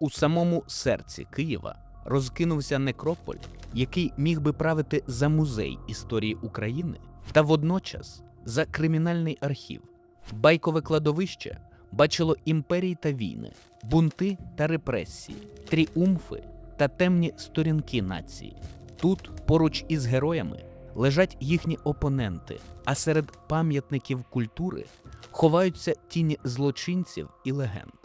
У самому серці Києва розкинувся некрополь, який міг би правити за музей історії України та водночас за кримінальний архів. Байкове кладовище бачило імперії та війни, бунти та репресії, тріумфи та темні сторінки нації. Тут, поруч із героями, лежать їхні опоненти, а серед пам'ятників культури ховаються тіні злочинців і легенд.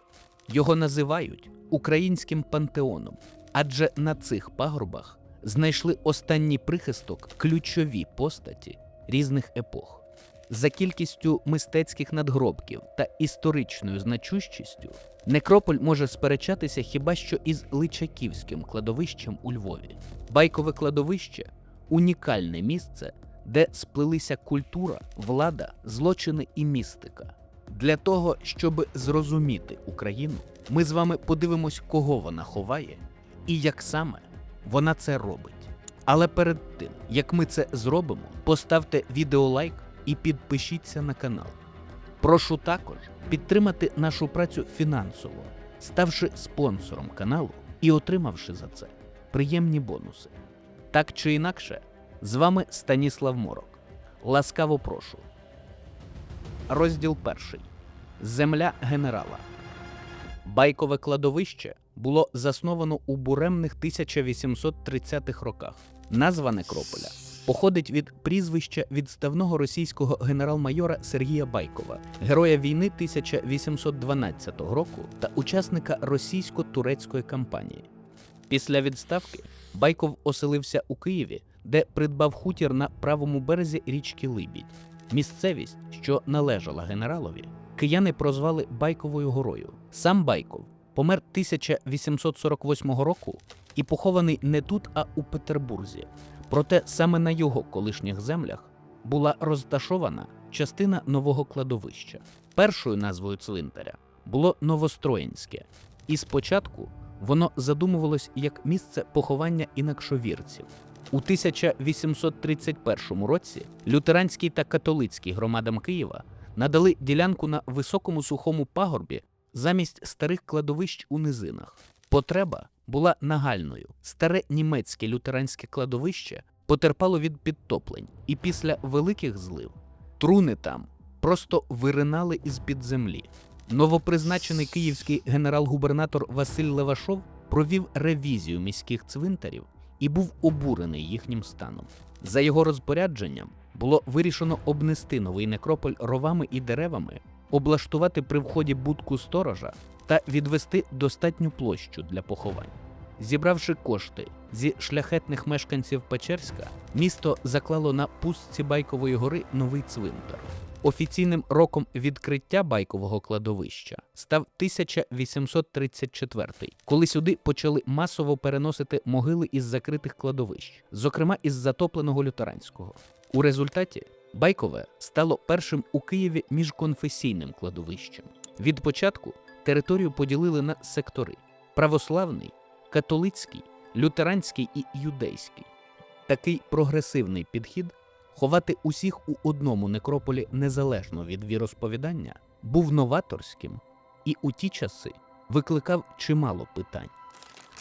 Його називають українським пантеоном, адже на цих пагорбах знайшли останній прихисток ключові постаті різних епох. За кількістю мистецьких надгробків та історичною значущістю некрополь може сперечатися хіба що із Личаківським кладовищем у Львові. Байкове кладовище унікальне місце, де сплелися культура, влада, злочини і містика. Для того, щоб зрозуміти Україну, ми з вами подивимось, кого вона ховає і як саме вона це робить. Але перед тим, як ми це зробимо, поставте відео лайк і підпишіться на канал. Прошу також підтримати нашу працю фінансово, ставши спонсором каналу і отримавши за це приємні бонуси. Так чи інакше, з вами Станіслав Морок. Ласкаво прошу. Розділ перший. Земля генерала. Байкове кладовище було засновано у буремних 1830-х роках. Назва некрополя походить від прізвища відставного російського генерал-майора Сергія Байкова, героя війни 1812 року та учасника російсько-турецької кампанії. Після відставки Байков оселився у Києві, де придбав хутір на правому березі річки Либідь. Місцевість, що належала генералові, кияни прозвали Байковою горою. Сам Байков помер 1848 року і похований не тут, а у Петербурзі. Проте саме на його колишніх землях була розташована частина нового кладовища. Першою назвою цвинтаря було Новостроїнське, і спочатку воно задумувалось як місце поховання інакшовірців. У 1831 році лютеранський та католицький громадам Києва надали ділянку на високому сухому пагорбі замість старих кладовищ у низинах. Потреба була нагальною. Старе німецьке лютеранське кладовище потерпало від підтоплень, і після великих злив труни там просто виринали із-під землі. Новопризначений київський генерал-губернатор Василь Левашов провів ревізію міських цвинтарів і був обурений їхнім станом. За його розпорядженням було вирішено обнести новий некрополь ровами і деревами, облаштувати при вході будку сторожа та відвести достатню площу для поховань. Зібравши кошти зі шляхетних мешканців Печерська, місто заклало на пустці Байкової гори новий цвинтар. Офіційним роком відкриття байкового кладовища став 1834, коли сюди почали масово переносити могили із закритих кладовищ, зокрема із затопленого лютеранського. У результаті Байкове стало першим у Києві міжконфесійним кладовищем. Від початку територію поділили на сектори: православний, католицький, лютеранський і юдейський. Такий прогресивний підхід ховати усіх у одному некрополі незалежно від віросповідання був новаторським і у ті часи викликав чимало питань.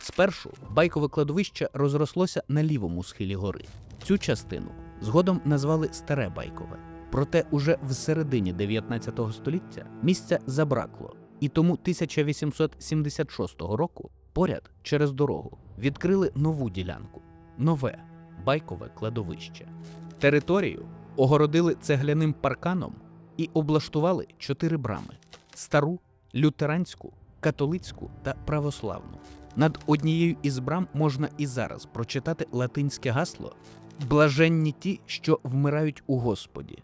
Спершу байкове кладовище розрослося на лівому схилі гори. Цю частину згодом назвали Старе Байкове. Проте уже в середині 19 століття місця забракло, і тому 1876 року поряд через дорогу відкрили нову ділянку нове байкове кладовище. Територію огородили цегляним парканом і облаштували чотири брами: стару, лютеранську, католицьку та православну. Над однією із брам можна і зараз прочитати латинське гасло Блаженні ті, що вмирають у Господі.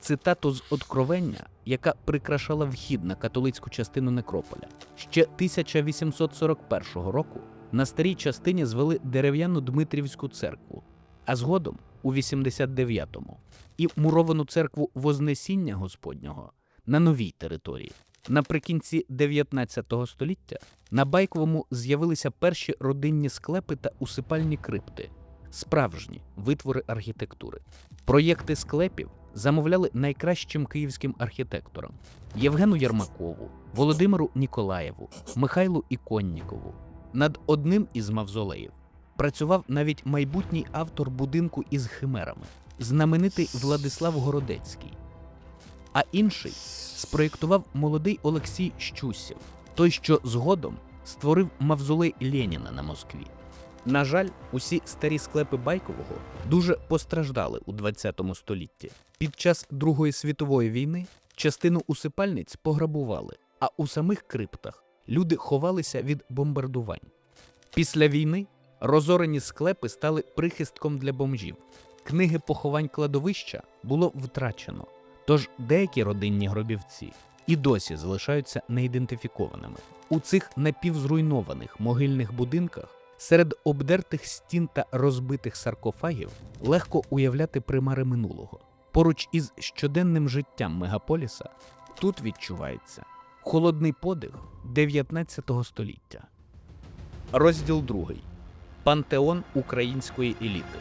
Цитату з Откровення, яка прикрашала вхід на католицьку частину некрополя. Ще 1841 року на старій частині звели дерев'яну Дмитрівську церкву, а згодом у 89-му і муровану церкву Вознесіння Господнього на новій території. Наприкінці 19 століття на Байковому з'явилися перші родинні склепи та усипальні крипти. справжні витвори архітектури. Проєкти склепів замовляли найкращим київським архітекторам Євгену Ярмакову, Володимиру Ніколаєву, Михайлу Іконнікову. Над одним із мавзолеїв працював навіть майбутній автор будинку із химерами, знаменитий Владислав Городецький. А інший спроєктував молодий Олексій Щусєв, той, що згодом створив мавзолей Леніна на Москві. На жаль, усі старі склепи Байкового дуже постраждали у ХХ столітті. Під час Другої світової війни частину усипальниць пограбували, а у самих криптах люди ховалися від бомбардувань. Після війни розорені склепи стали прихистком для бомжів. Книги поховань кладовища було втрачено, тож деякі родинні гробівці і досі залишаються неідентифікованими. У цих напівзруйнованих могильних будинках серед обдертих стін та розбитих саркофагів легко уявляти примари минулого. Поруч із щоденним життям мегаполіса тут відчувається холодний подих 19 століття. Розділ 2. Пантеон української еліти.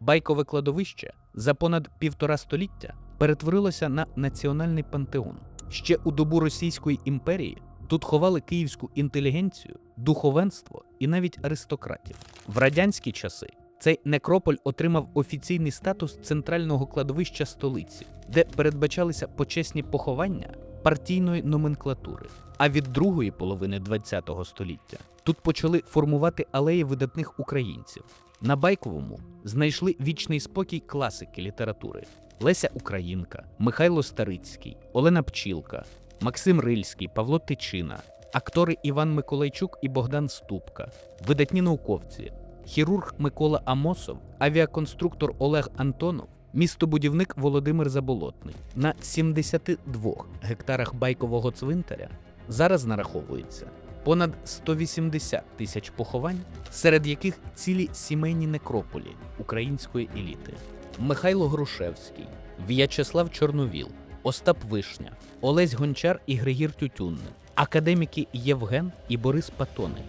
Байкове кладовище за понад півтора століття перетворилося на національний пантеон. Ще у добу Російської імперії тут ховали київську інтелігенцію, духовенство і навіть аристократів. В радянські часи цей некрополь отримав офіційний статус центрального кладовища столиці, де передбачалися почесні поховання партійної номенклатури. А від другої половини ХХ століття тут почали формувати алеї видатних українців. На Байковому знайшли вічний спокій класики літератури: Леся Українка, Михайло Старицький, Олена Пчілка, Максим Рильський, Павло Тичина, актори Іван Миколайчук і Богдан Ступка, видатні науковці, хірург Микола Амосов, авіаконструктор Олег Антонов, містобудівник Володимир Заболотний. На 72 гектарах байкового цвинтаря зараз нараховується понад 180 тисяч поховань, серед яких цілі сімейні некрополі української еліти. Михайло Грушевський, В'ячеслав Чорновіл, Остап Вишня, Олесь Гончар і Григір Тютюнник, академіки Євген і Борис Патони.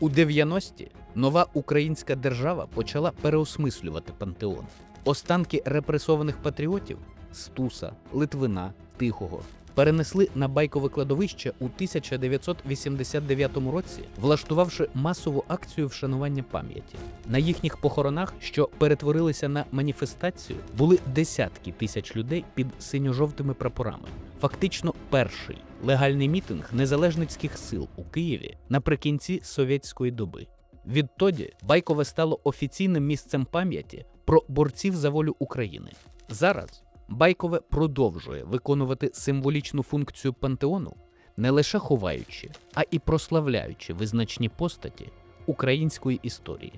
У 90-ті нова українська держава почала переосмислювати пантеон. Останки репресованих патріотів Стуса, Литвина, Тихого перенесли на байкове кладовище у 1989 році, влаштувавши масову акцію вшанування пам'яті. На їхніх похоронах, що перетворилися на маніфестацію, були десятки тисяч людей під синьо-жовтими прапорами. Фактично перший легальний мітинг незалежницьких сил у Києві наприкінці совєтської доби. Відтоді Байкове стало офіційним місцем пам'яті про борців за волю України. Зараз Байкове продовжує виконувати символічну функцію пантеону, не лише ховаючи, а і прославляючи визначні постаті української історії.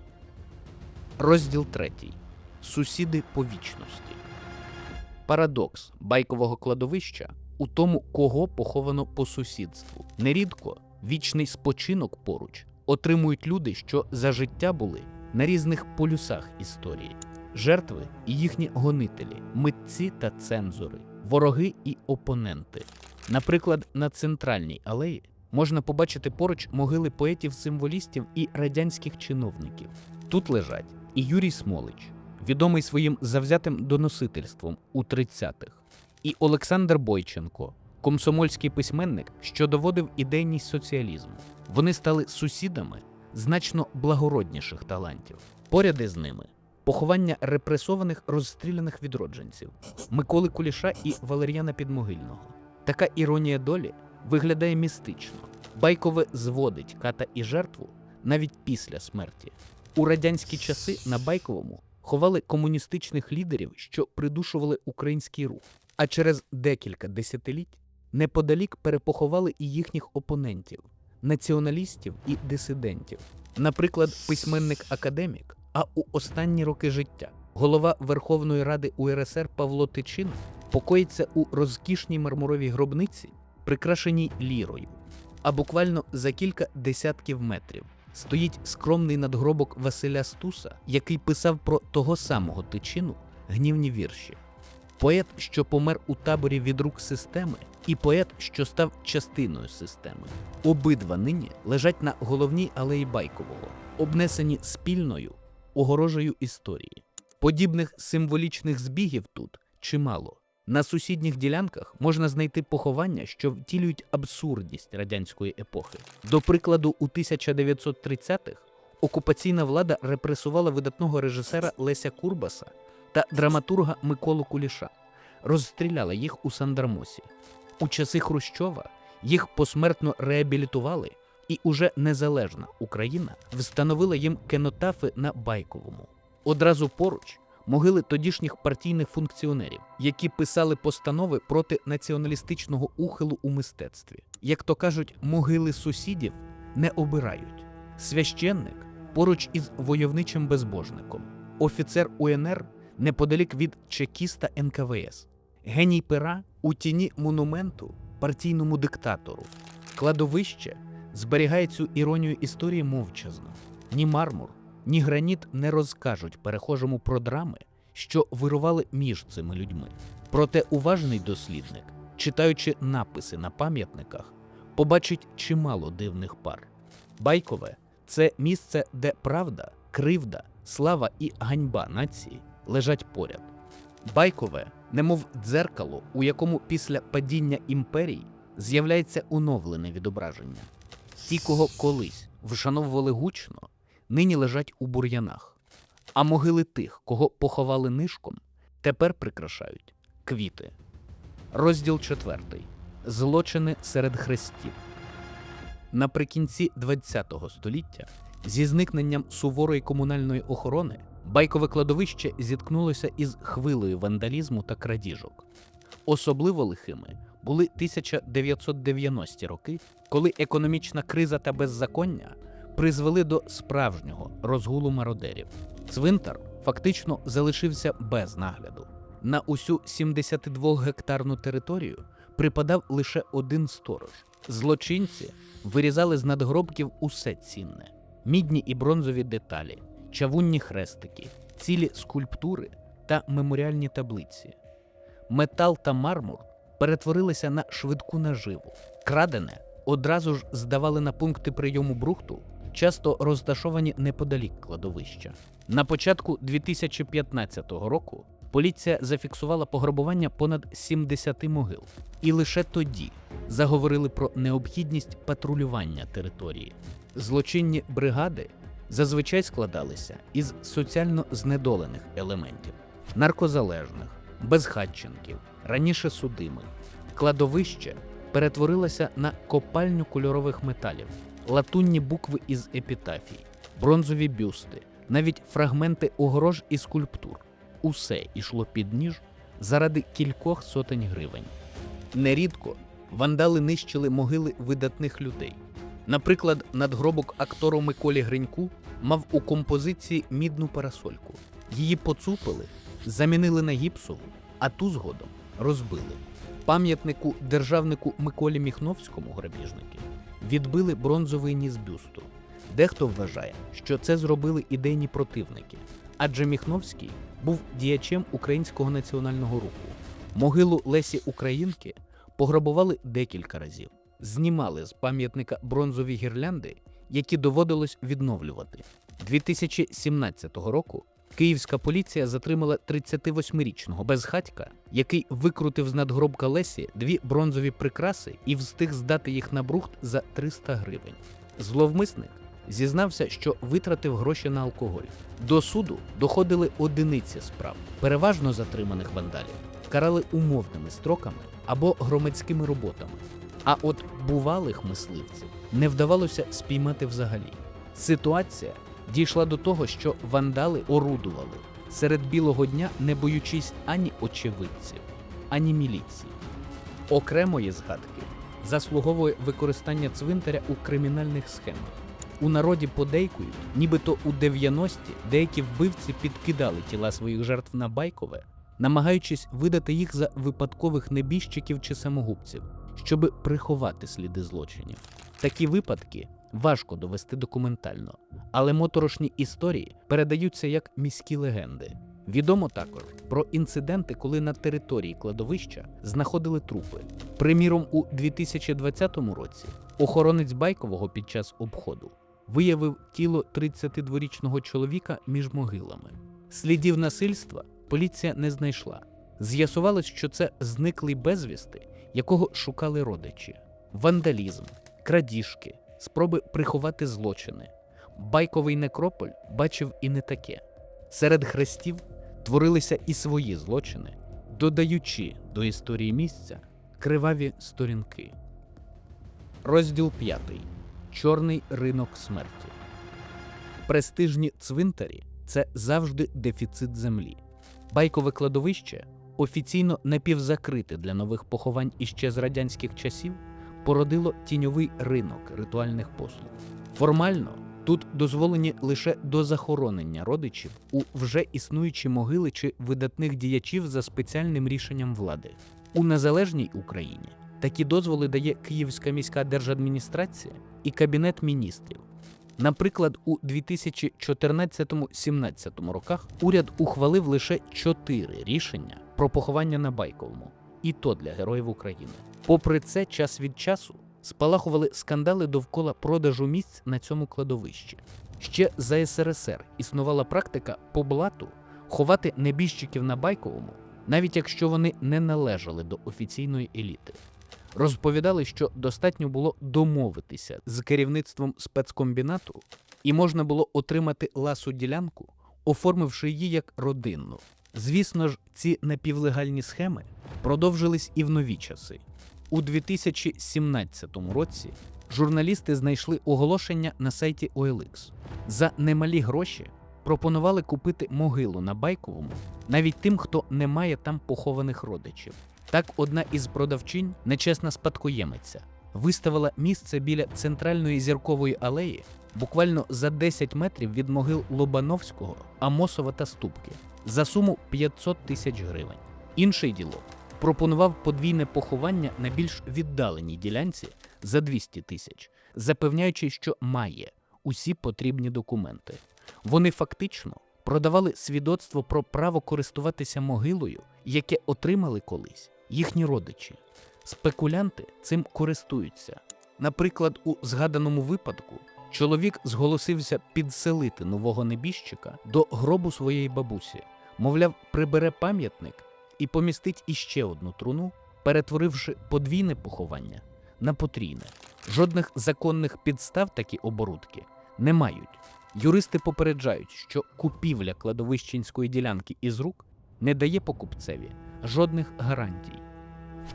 Розділ 3. Сусіди по вічності. Парадокс байкового кладовища у тому, кого поховано по сусідству. Нерідко вічний спочинок поруч отримують люди, що за життя були на різних полюсах історії жертви і їхні гонителі, митці та цензори, вороги і опоненти. Наприклад, на центральній алеї можна побачити поруч могили поетів-символістів і радянських чиновників. Тут лежать і Юрій Смолич, відомий своїм завзятим доносительством у 30-х, і Олександр Бойченко, комсомольський письменник, що доводив ідейність соціалізму. Вони стали сусідами значно благородніших талантів. Поряд із ними поховання репресованих розстріляних відродженців Миколи Куліша і Валер'яна Підмогильного. Така іронія долі виглядає містично. Байкове зводить ката і жертву навіть після смерті. У радянські часи на Байковому ховали комуністичних лідерів, що придушували український рух. А через декілька десятиліть неподалік перепоховали і їхніх опонентів, націоналістів і дисидентів. Наприклад, письменник-академік а у останні роки життя голова Верховної Ради УРСР Павло Тичин покоїться у розкішній мармуровій гробниці, прикрашеній лірою. А буквально за кілька десятків метрів стоїть скромний надгробок Василя Стуса, який писав про того самого тичину гнівні вірші. Поет, що помер у таборі від рук системи, і поет, що став частиною системи. Обидва нині лежать на головній алеї Байкового, обнесені спільною огорожею історії. Подібних символічних збігів тут чимало. На сусідніх ділянках можна знайти поховання, що втілюють абсурдність радянської епохи. До прикладу, у 1930-х окупаційна влада репресувала видатного режисера Леся Курбаса та драматурга Миколу Куліша, розстріляла їх у Сандармосі. У часи Хрущова їх посмертно реабілітували, і уже незалежна Україна встановила їм кенотафи на Байковому. Одразу поруч могили тодішніх партійних функціонерів, які писали постанови проти націоналістичного ухилу у мистецтві. Як то кажуть, могили сусідів не обирають. Священник поруч із войовничим безбожником, офіцер УНР неподалік від чекіста НКВС, геній пера у тіні монументу партійному диктатору. Кладовище зберігає цю іронію історії мовчазно. Ні мармур, ні граніт не розкажуть перехожому про драми, що вирували між цими людьми. Проте уважний дослідник, читаючи написи на пам'ятниках, побачить чимало дивних пар. Байкове це місце, де правда, кривда, слава і ганьба нації лежать поряд. Байкове, немов дзеркало, у якому після падіння імперій з'являється оновлене відображення. Ті, кого колись вшановували гучно, нині лежать у бур'янах, а могили тих, кого поховали нишком, тепер прикрашають квіти. Розділ 4. Злочини серед хрестів. Наприкінці ХХ століття зі зникненням суворої комунальної охорони байкове кладовище зіткнулося із хвилею вандалізму та крадіжок. Особливо лихими були 1990-ті роки, коли економічна криза та беззаконня призвели до справжнього розгулу мародерів. Цвинтар фактично залишився без нагляду. На усю 72-гектарну територію припадав лише один сторож. Злочинці вирізали з надгробків усе цінне: мідні і бронзові деталі, чавунні хрестики, цілі скульптури та меморіальні таблиці. Метал та мармур перетворилися на швидку наживу. Крадене одразу ж здавали на пункти прийому брухту, часто розташовані неподалік кладовища. На початку 2015 року поліція зафіксувала пограбування понад 70 могил, і лише тоді заговорили про необхідність патрулювання території. Злочинні бригади зазвичай складалися із соціально знедолених елементів наркозалежних, безхатченків, раніше судимих. Кладовище перетворилося на копальню кольорових металів, латунні букви із епітафій, бронзові бюсти, навіть фрагменти огорож і скульптур. Усе йшло під ніж заради кількох сотень гривень. Нерідко вандали нищили могили видатних людей. Наприклад, надгробок актору Миколі Гриньку мав у композиції мідну парасольку. Її поцупили, замінили на гіпсову, а ту згодом розбили. Пам'ятнику державнику Миколі Міхновському грабіжники відбили бронзовий ніс бюсту. Дехто вважає, що це зробили ідейні противники, адже Міхновський був діячем українського національного руху. Могилу Лесі Українки пограбували декілька разів, знімали з пам'ятника бронзові гірлянди, які доводилось відновлювати. 2017 року київська поліція затримала 38-річного безхатька, який викрутив з надгробка Лесі дві бронзові прикраси і встиг здати їх на брухт за 300 гривень. Зловмисник зізнався, що витратив гроші на алкоголь. До суду доходили одиниці справ, переважно затриманих вандалів, карали умовними строками або громадськими роботами. А от бувалих мисливців не вдавалося спіймати взагалі. Ситуація дійшла до того, що вандали орудували серед білого дня, не боючись ані очевидців, ані міліції. Окремої згадки заслуговує використання цвинтаря у кримінальних схемах. У народі подейкують, нібито у 90-ті деякі вбивці підкидали тіла своїх жертв на байкове, намагаючись видати їх за випадкових небіжчиків чи самогубців, щоби приховати сліди злочинів. Такі випадки важко довести документально, але моторошні історії передаються як міські легенди. Відомо також про інциденти, коли на території кладовища знаходили трупи. Приміром, у 2020 році охоронець байкового під час обходу виявив тіло 32-річного чоловіка між могилами. Слідів насильства поліція не знайшла. З'ясувалось, що це зниклий безвісти, якого шукали родичі. Вандалізм, крадіжки, спроби приховати злочини. Байковий некрополь бачив і не таке. Серед хрестів творилися і свої злочини, додаючи до історії місця криваві сторінки. Розділ 5. Чорний ринок смерті. Престижні цвинтарі це завжди дефіцит землі. Байкове кладовище, офіційно напівзакрите для нових поховань іще з радянських часів, породило тіньовий ринок ритуальних послуг. Формально тут дозволені лише до захоронення родичів у вже існуючі могили чи видатних діячів за спеціальним рішенням влади. У незалежній Україні такі дозволи дає Київська міська держадміністрація і Кабінет міністрів. Наприклад, у 2014-17 роках уряд ухвалив лише чотири рішення про поховання на Байковому, і то для героїв України. Попри це, час від часу спалахували скандали довкола продажу місць на цьому кладовищі. Ще за СРСР існувала практика по блату ховати небіжчиків на Байковому, навіть якщо вони не належали до офіційної еліти. Розповідали, що достатньо було домовитися з керівництвом спецкомбінату, і можна було отримати ласу ділянку, оформивши її як родинну. Звісно ж, ці напівлегальні схеми продовжились і в нові часи. У 2017 році журналісти знайшли оголошення на сайті OLX. За немалі гроші пропонували купити могилу на Байковому навіть тим, хто не має там похованих родичів. Так, одна із продавчинь, нечесна спадкоємиця, виставила місце біля центральної зіркової алеї буквально за 10 метрів від могил Лобановського, Амосова та Ступки за суму 500 тисяч гривень. Інший ділок пропонував подвійне поховання на більш віддаленій ділянці за 200 тисяч, запевняючи, що має усі потрібні документи. Вони фактично продавали свідоцтво про право користуватися могилою, яке отримали колись їхні родичі. Спекулянти цим користуються. Наприклад, у згаданому випадку чоловік зголосився підселити нового небіжчика до гробу своєї бабусі, мовляв, прибере пам'ятник і помістить іще одну труну, перетворивши подвійне поховання на потрійне. Жодних законних підстав такі оборудки не мають. Юристи попереджають, що купівля кладовищенської ділянки із рук не дає покупцеві жодних гарантій.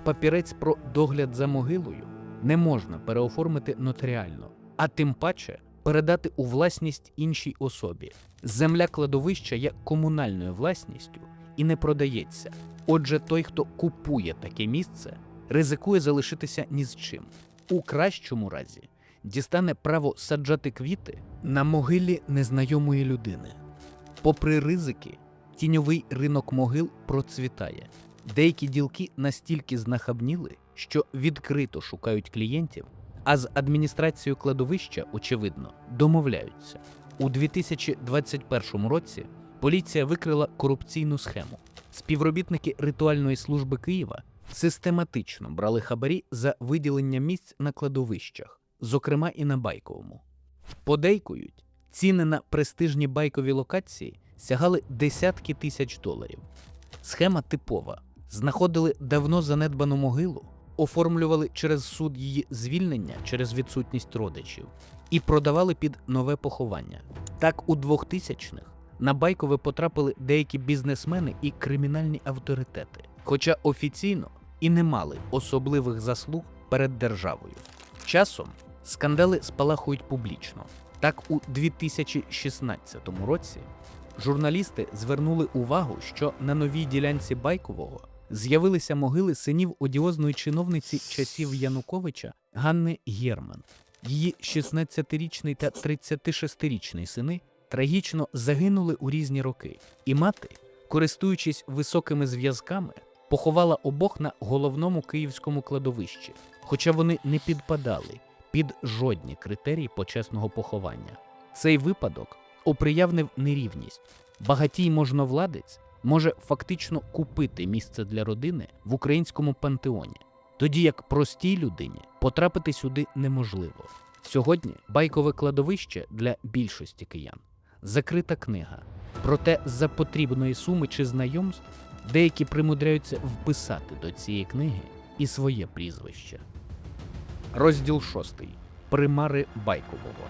Папірець про догляд за могилою не можна переоформити нотаріально, а тим паче передати у власність іншій особі. Земля кладовища є комунальною власністю і не продається. Отже, той, хто купує таке місце, ризикує залишитися ні з чим. У кращому разі дістане право саджати квіти на могилі незнайомої людини. Попри ризики, тіньовий ринок могил процвітає. Деякі ділки настільки знахабніли, що відкрито шукають клієнтів, а з адміністрацією кладовища, очевидно, домовляються. У 2021 році поліція викрила корупційну схему. Співробітники ритуальної служби Києва систематично брали хабарі за виділення місць на кладовищах, зокрема і на байковому. Подейкують, ціни на престижні байкові локації сягали десятки тисяч доларів. Схема типова: знаходили давно занедбану могилу, оформлювали через суд її звільнення через відсутність родичів і продавали під нове поховання. Так, у 2000-х на байкове потрапили деякі бізнесмени і кримінальні авторитети, хоча офіційно і не мали особливих заслуг перед державою. Часом скандали спалахують публічно. Так, у 2016 році журналісти звернули увагу, що на новій ділянці Байкового з'явилися могили синів одіозної чиновниці часів Януковича Ганни Герман. Її 16-річний та 36-річний сини трагічно загинули у різні роки, і мати, користуючись високими зв'язками, поховала обох на головному київському кладовищі, хоча вони не підпадали під жодні критерії почесного поховання. Цей випадок оприявнив нерівність. Багатій можновладець може фактично купити місце для родини в українському пантеоні, тоді як простій людині потрапити сюди неможливо. Сьогодні байкове кладовище для більшості киян закрита книга. Проте за потрібної суми чи знайомств деякі примудряються вписати до цієї книги і своє прізвище. Розділ 6. Примари Байкового.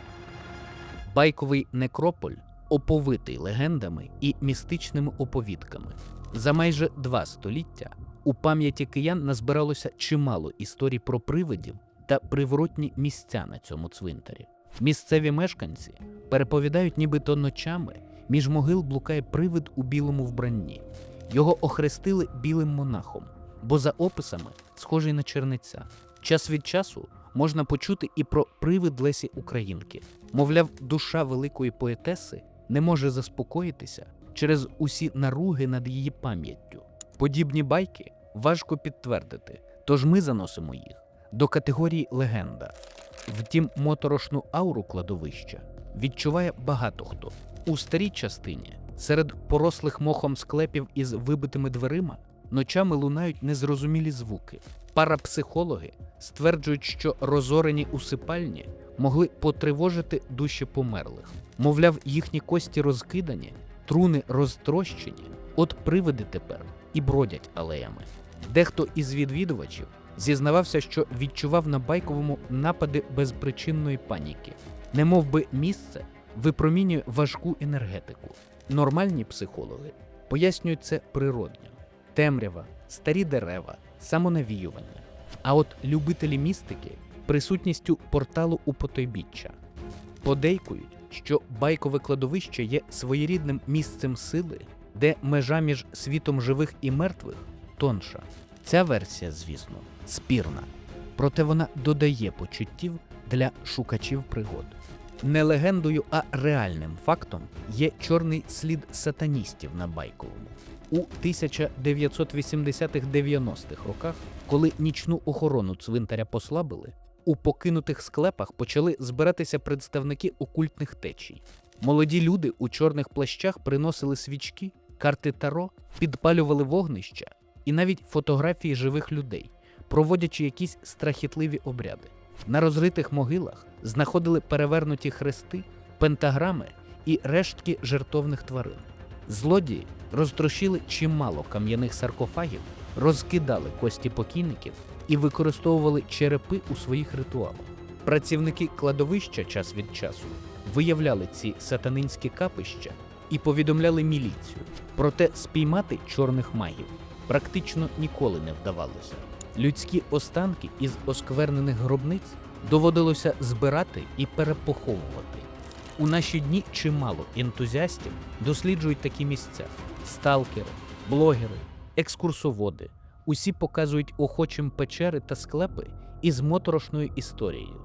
Байковий некрополь оповитий легендами і містичними оповідками. За майже два століття у пам'яті киян назбиралося чимало історій про привидів та приворотні місця на цьому цвинтарі. Місцеві мешканці переповідають, нібито ночами між могил блукає привид у білому вбранні. Його охрестили білим монахом, бо за описами схожий на черниця. Час від часу можна почути і про привид Лесі Українки. Мовляв, душа великої поетеси не може заспокоїтися через усі наруги над її пам'яттю. Подібні байки важко підтвердити, тож ми заносимо їх до категорії легенда. Втім, моторошну ауру кладовища відчуває багато хто. У старій частині, серед порослих мохом склепів із вибитими дверима, ночами лунають незрозумілі звуки. Парапсихологи стверджують, що розорені усипальні могли потривожити душі померлих. Мовляв, їхні кості розкидані, труни розтрощені, от привиди тепер і бродять алеями. Дехто із відвідувачів зізнавався, що відчував на байковому напади безпричинної паніки, немов би місце випромінює важку енергетику. Нормальні психологи пояснюють це природньо: темрява, старі дерева, самонавіювання. А от любителі містики присутністю порталу у потойбіччя подейкують, що байкове кладовище є своєрідним місцем сили, де межа між світом живих і мертвих тонша. Ця версія, звісно, спірна, проте вона додає почуттів для шукачів пригод. Не легендою, а реальним фактом є чорний слід сатаністів на байковому. У 1980-х-90-х роках, коли нічну охорону цвинтаря послабили, у покинутих склепах почали збиратися представники окультних течій. Молоді люди у чорних плащах приносили свічки, карти таро, підпалювали вогнища і навіть фотографії живих людей, проводячи якісь страхітливі обряди. На розритих могилах знаходили перевернуті хрести, пентаграми і рештки жертовних тварин. Злодії розтрощили чимало кам'яних саркофагів, розкидали кості покійників і використовували черепи у своїх ритуалах. Працівники кладовища час від часу виявляли ці сатанинські капища і повідомляли міліцію. Проте спіймати чорних магів практично ніколи не вдавалося. Людські останки із осквернених гробниць доводилося збирати і перепоховувати. У наші дні чимало ентузіастів досліджують такі місця: сталкери, блогери, екскурсоводи. Усі показують охочим печери та склепи із моторошною історією.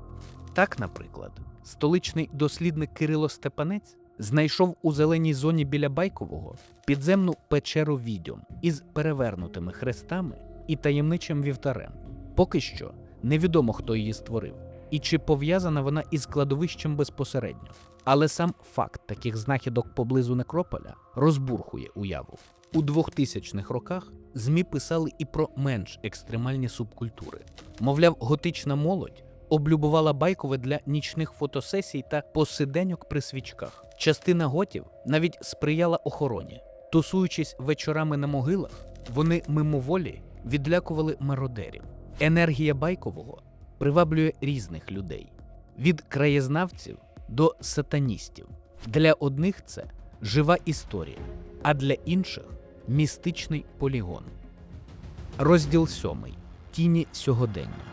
Так, наприклад, столичний дослідник Кирило Степанець знайшов у зеленій зоні біля Байкового підземну печеру відьом із перевернутими хрестами і таємничим вівтарем. Поки що невідомо, хто її створив і чи пов'язана вона із кладовищем безпосередньо. Але сам факт таких знахідок поблизу некрополя розбурхує уяву. У 2000-х роках ЗМІ писали і про менш екстремальні субкультури. Мовляв, готична молодь облюбувала байкове для нічних фотосесій та посиденьок при свічках. Частина готів навіть сприяла охороні. Тусуючись вечорами на могилах, вони мимоволі відлякували мародерів. Енергія байкового приваблює різних людей від краєзнавців до сатаністів. Для одних це жива історія, а для інших містичний полігон. Розділ 7. Тіні сьогодення.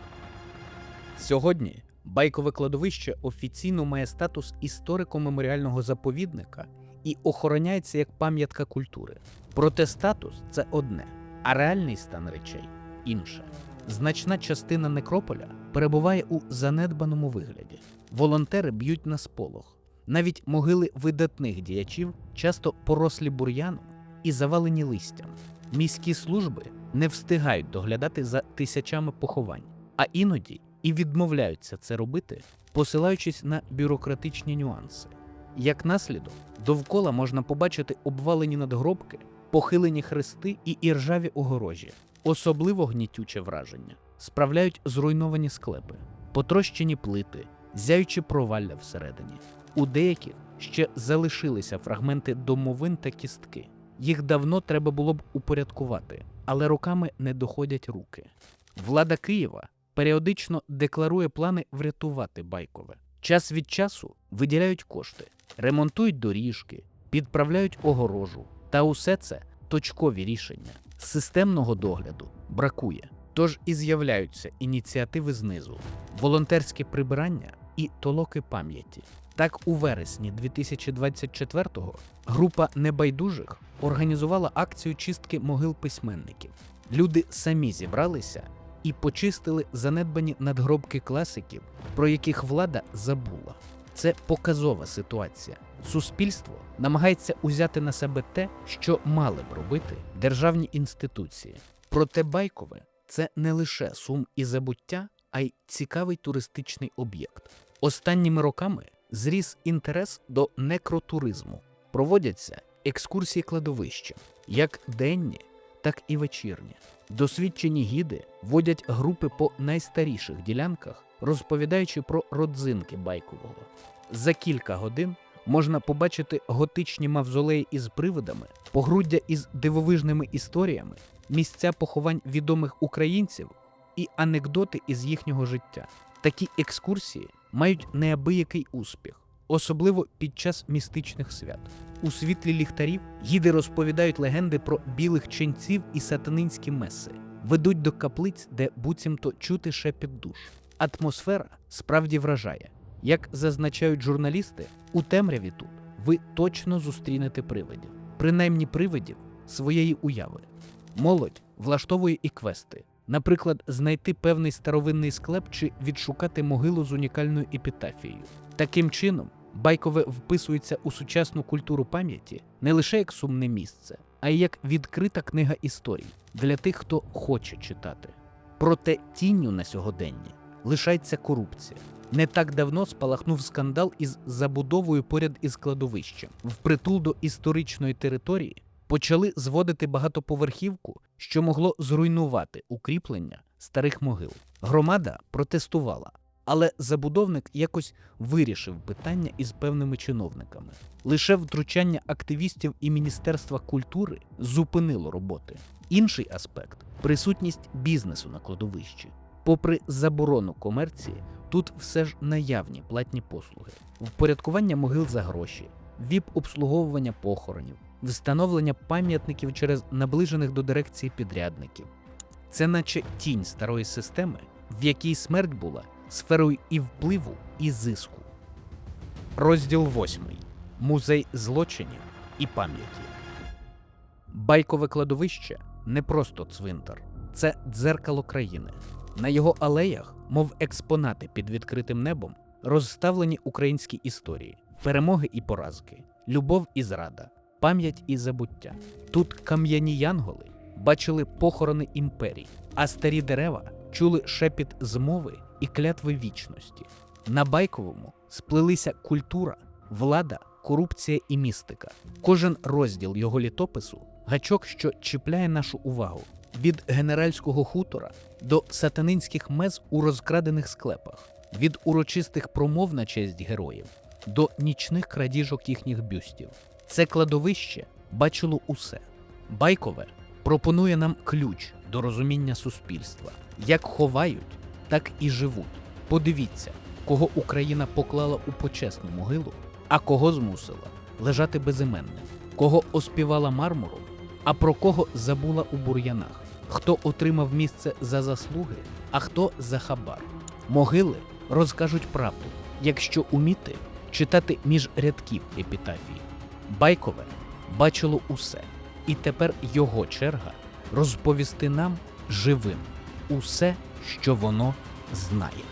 Сьогодні байкове кладовище офіційно має статус історико-меморіального заповідника і охороняється як пам'ятка культури. Проте статус це одне, а реальний стан речей інше. Значна частина некрополя перебуває у занедбаному вигляді. Волонтери б'ють на сполох. Навіть могили видатних діячів часто порослі бур'яном і завалені листям. Міські служби не встигають доглядати за тисячами поховань, а іноді і відмовляються це робити, посилаючись на бюрократичні нюанси. Як наслідок, довкола можна побачити обвалені надгробки, похилені хрести і іржаві огорожі. Особливо гнітюче враження справляють зруйновані склепи, потрощені плити, зяючи провалля всередині. У деяких ще залишилися фрагменти домовин та кістки. Їх давно треба було б упорядкувати, але роками не доходять руки. Влада Києва періодично декларує плани врятувати Байкове. Час від часу виділяють кошти, ремонтують доріжки, підправляють огорожу. Та усе це точкові рішення. Системного догляду бракує. Тож і з'являються ініціативи знизу, волонтерське прибирання і толоки пам'яті. Так, у вересні 2024-го група небайдужих організувала акцію чистки могил письменників. Люди самі зібралися і почистили занедбані надгробки класиків, про яких влада забула. Це показова ситуація. Суспільство намагається узяти на себе те, що мали б робити державні інституції. Проте байкове це не лише сум і забуття, а й цікавий туристичний об'єкт. Останніми роками зріс інтерес до некротуризму. Проводяться екскурсії кладовища, як денні, так і вечірні. Досвідчені гіди водять групи по найстаріших ділянках, розповідаючи про родзинки байкового. За кілька годин можна побачити готичні мавзолеї із привидами, погруддя із дивовижними історіями, місця поховань відомих українців і анекдоти із їхнього життя. Такі екскурсії мають неабиякий успіх, особливо під час містичних свят. У світлі ліхтарів гіди розповідають легенди про білих ченців і сатанинські меси, ведуть до каплиць, де буцімто чути шепіт душ. Атмосфера справді вражає. Як зазначають журналісти, у темряві тут ви точно зустрінете привидів, принаймні привидів своєї уяви. Молодь влаштовує і квести, наприклад, знайти певний старовинний склеп чи відшукати могилу з унікальною епітафією. Таким чином, байкове вписується у сучасну культуру пам'яті не лише як сумне місце, а й як відкрита книга історій для тих, хто хоче читати. Проте тінню на сьогоденні лишається корупція. Не так давно спалахнув скандал із забудовою поряд із кладовищем. Впритул до історичної території почали зводити багатоповерхівку, що могло зруйнувати укріплення старих могил. Громада протестувала, але забудовник якось вирішив питання із певними чиновниками. Лише втручання активістів і Міністерства культури зупинило роботи. Інший аспект присутність бізнесу на кладовищі. Попри заборону комерції, тут все ж наявні платні послуги, впорядкування могил за гроші, ВІП-обслуговування похоронів, встановлення пам'ятників через наближених до дирекції підрядників. Це наче тінь старої системи, в якій смерть була сферою і впливу, і зиску. Розділ 8. Музей злочинів і пам'яті. Байкове кладовище не просто цвинтар, це дзеркало країни. На його алеях, мов експонати під відкритим небом, розставлені українські історії, перемоги і поразки, любов і зрада, пам'ять і забуття. Тут кам'яні янголи бачили похорони імперій, а старі дерева чули шепіт змови і клятви вічності. На байковому сплелися культура, влада, корупція і містика. Кожен розділ його літопису гачок, що чіпляє нашу увагу від генеральського хутора до сатанинських мез у розкрадених склепах, від урочистих промов на честь героїв до нічних крадіжок їхніх бюстів. Це кладовище бачило усе. Байкове пропонує нам ключ до розуміння суспільства. Як ховають, так і живуть. Подивіться, кого Україна поклала у почесну могилу, а кого змусила лежати безіменним, кого оспівала мармуром, а про кого забула у бур'янах, хто отримав місце за заслуги, а хто за хабар. Могили розкажуть правду, якщо уміти читати між рядків епітафії. Байкове бачило усе, і тепер його черга розповісти нам живим усе, що воно знає.